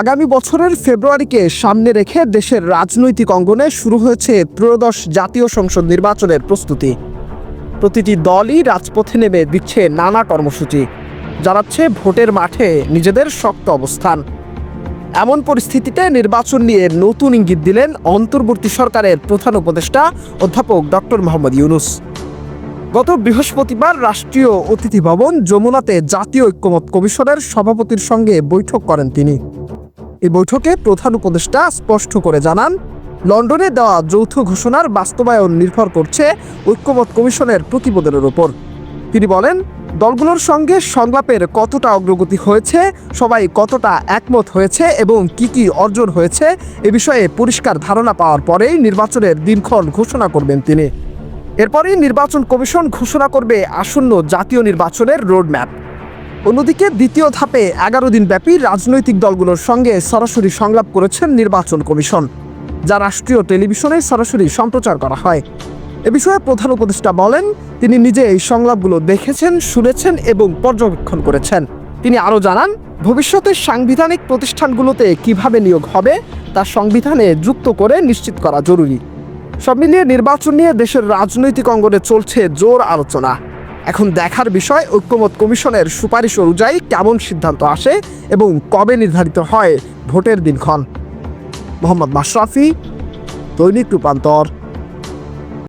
আগামী বছরের ফেব্রুয়ারিকে সামনে রেখে দেশের রাজনৈতিক অঙ্গনে শুরু হয়েছে ত্রয়োদশ জাতীয় সংসদ নির্বাচনের প্রস্তুতি। প্রতিটি দলই রাজপথে নেমে দিচ্ছে নানা কর্মসূচি, জানাচ্ছে ভোটের মাঠে নিজেদের শক্ত অবস্থান। এমন পরিস্থিতিতে নির্বাচন নিয়ে নতুন ইঙ্গিত দিলেন অন্তর্বর্তী সরকারের প্রধান উপদেষ্টা অধ্যাপক ডক্টর মোহাম্মদ ইউনুস। গত বৃহস্পতিবার রাষ্ট্রীয় অতিথি ভবন যমুনাতে জাতীয় ঐক্যমত কমিশনের সভাপতির সঙ্গে বৈঠক করেন তিনি। এই বৈঠকে প্রধান উপদেষ্টা স্পষ্ট করে জানান, লন্ডনে দেওয়া যৌথ ঘোষণার বাস্তবায়ন নির্ভর করছে ঐক্যমত কমিশনের প্রতিবেদনের উপর। তিনি বলেন, দলগুলোর সঙ্গে সংলাপের কতটা অগ্রগতি হয়েছে, সবাই কতটা একমত হয়েছে এবং কি কি অর্জন হয়েছে, এ বিষয়ে পরিষ্কার ধারণা পাওয়ার পরেই নির্বাচনের দিনক্ষণ ঘোষণা করবেন তিনি। এরপরই নির্বাচন কমিশন ঘোষণা করবে আসন্ন জাতীয় নির্বাচনের রোডম্যাপ। অন্যদিকে দ্বিতীয় ধাপে এগারো দিন ব্যাপী রাজনৈতিক দলগুলোর সঙ্গে সরাসরি সংলাপ করেছেন নির্বাচন কমিশন, যা রাষ্ট্রীয় টেলিভিশনে সরাসরি সম্প্রচার করা হয়। এ বিষয়ে প্রধান উপদেষ্টা বলেন, তিনি নিজে এই সংলাপগুলো দেখেছেন, শুনেছেন এবং পর্যবেক্ষণ করেছেন। তিনি আরও জানান, ভবিষ্যতে সাংবিধানিক প্রতিষ্ঠানগুলোতে কীভাবে নিয়োগ হবে তা সংবিধানে যুক্ত করে নিশ্চিত করা জরুরি। সব মিলিয়ে নির্বাচন নিয়ে দেশের রাজনৈতিক অঙ্গনে চলছে জোর আলোচনা। এখন দেখার বিষয়, ঐক্যমত কমিশনের সুপারিশ অনুযায়ী কেমন সিদ্ধান্ত আসে এবং কবে নির্ধারিত হয় ভোটের দিনক্ষণ। মোহাম্মদ মাশরাফি, দৈনিক রূপান্তর।